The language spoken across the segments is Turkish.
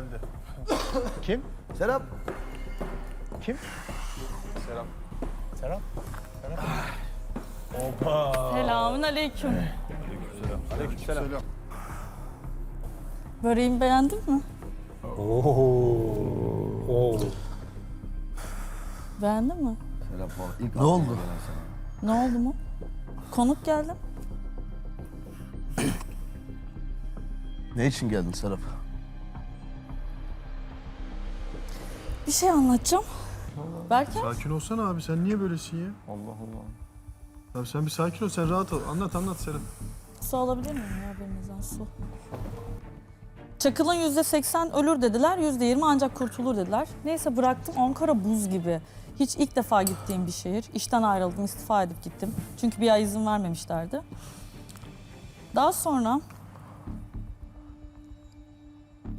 geldi. Kim? Serap. Kim? Serap. Serap. Serap. Opa. Selamun aleyküm. Aleykümselam. Böreğimi beğendin mi? Oo. Oo. Beğendin mi? Serap ilk Ne oldu? Ne oldu mu? Konuk geldim. Ne için geldin Serap? Bir şey anlatacağım. Berke Sakin olsana abi sen niye böylesin ya? Allah Allah. Abi sen bir sakin ol sen rahat ol. Anlat anlat Serap. su alabilir miyim ya birinizden su? Çakıl'ın yüzde seksen ölür dediler, yüzde yirmi ancak kurtulur dediler. Neyse bıraktım Ankara buz gibi. Hiç ilk defa gittiğim bir şehir. İşten ayrıldım, istifa edip gittim. Çünkü bir ay izin vermemişlerdi. Daha sonra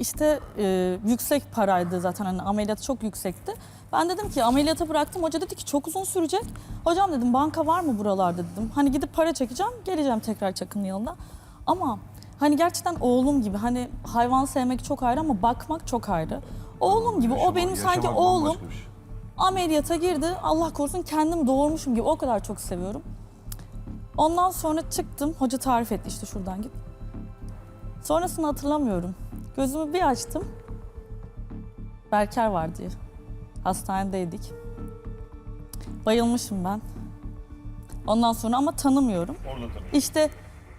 işte e, yüksek paraydı zaten hani ameliyat çok yüksekti. Ben dedim ki ameliyata bıraktım. Hoca dedi ki çok uzun sürecek. Hocam dedim banka var mı buralarda dedim. Hani gidip para çekeceğim geleceğim tekrar Çakı'nın yanına. Ama hani gerçekten oğlum gibi hani hayvan sevmek çok ayrı ama bakmak çok ayrı. Oğlum gibi o benim sanki Yaşamak oğlum bambaşka bir şey. ameliyata girdi. Allah korusun kendim doğurmuşum gibi o kadar çok seviyorum. Ondan sonra çıktım. Hoca tarif etti işte şuradan git. Sonrasını hatırlamıyorum. Gözümü bir açtım. Berker var diye. Hastanedeydik. Bayılmışım ben. Ondan sonra ama tanımıyorum. İşte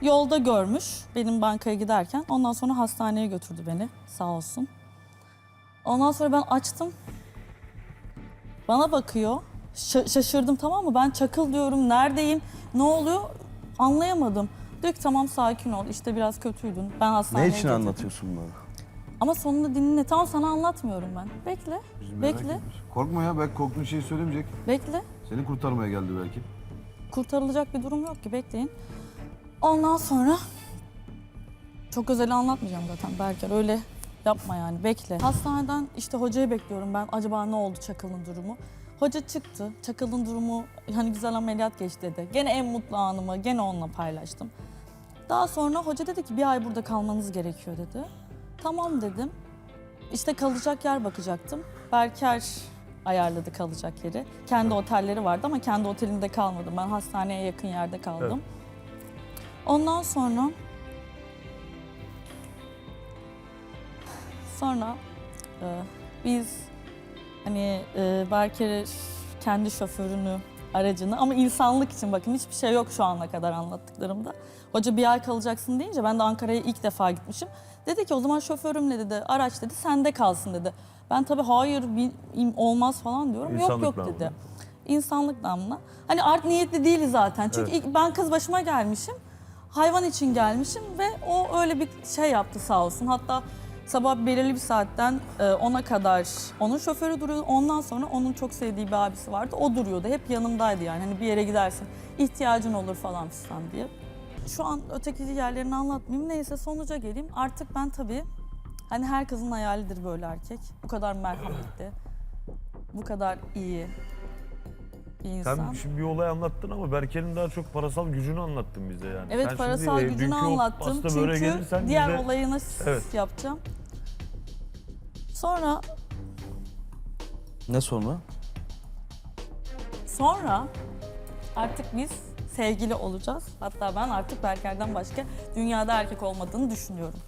yolda görmüş benim bankaya giderken. Ondan sonra hastaneye götürdü beni sağ olsun. Ondan sonra ben açtım. Bana bakıyor. Şa- şaşırdım tamam mı? Ben çakıl diyorum. Neredeyim? Ne oluyor? Anlayamadım. Diyor ki tamam sakin ol. İşte biraz kötüydün. Ben Ne hastaneye için getirdim." anlatıyorsun bana? Ama sonunda dinle. Tamam sana anlatmıyorum ben. Bekle. Biz merak Bekle. ediyoruz. Korkma ya belki korktuğun şeyi söylemeyecek. Bekle. Seni kurtarmaya geldi belki. Kurtarılacak bir durum yok ki. Bekleyin. Ondan sonra çok özel anlatmayacağım zaten Berker. Öyle yapma yani. Bekle. Hastaneden işte hocayı bekliyorum ben. Acaba ne oldu Çakıl'ın durumu? Hoca çıktı. Çakıl'ın durumu hani güzel ameliyat geçti dedi. Gene en mutlu anımı gene onunla paylaştım. Daha sonra hoca dedi ki bir ay burada kalmanız gerekiyor dedi. Tamam dedim. İşte kalacak yer bakacaktım. Berker ayarladı kalacak yeri. Kendi otelleri vardı ama kendi otelinde kalmadım. Ben hastaneye yakın yerde kaldım. Ondan sonra sonra e, biz hani e, Berker'e kendi şoförünü, aracını ama insanlık için bakın hiçbir şey yok şu ana kadar anlattıklarımda. Hoca bir ay kalacaksın deyince ben de Ankara'ya ilk defa gitmişim. Dedi ki o zaman şoförümle dedi, araç dedi sende kalsın dedi. Ben tabii hayır im- olmaz falan diyorum. yok İnsanlık yok namına. dedi. İnsanlık namına. Hani art niyetli değiliz zaten. Çünkü ilk ben kız başıma gelmişim. Hayvan için gelmişim ve o öyle bir şey yaptı sağ olsun. Hatta sabah belirli bir saatten e, ona kadar onun şoförü duruyordu. Ondan sonra onun çok sevdiği bir abisi vardı. O duruyordu. Hep yanımdaydı yani. Hani bir yere gidersin ihtiyacın olur falan filan diye. Şu an öteki yerlerini anlatmayayım. Neyse sonuca geleyim. Artık ben tabii hani her kızın hayalidir böyle erkek. Bu kadar merhametli. Bu kadar iyi bir insan. Sen şimdi bir olay anlattın ama Berker'in daha çok parasal gücünü anlattın bize yani. Evet Sen parasal şimdi, e, gücünü dünkü o anlattım. pasta böreğe Çünkü gelirsen diğer bize- olayını Evet. yapacağım. Sonra Ne sonra? sonra artık biz sevgili olacağız. Hatta ben artık Berker'den başka dünyada erkek olmadığını düşünüyorum.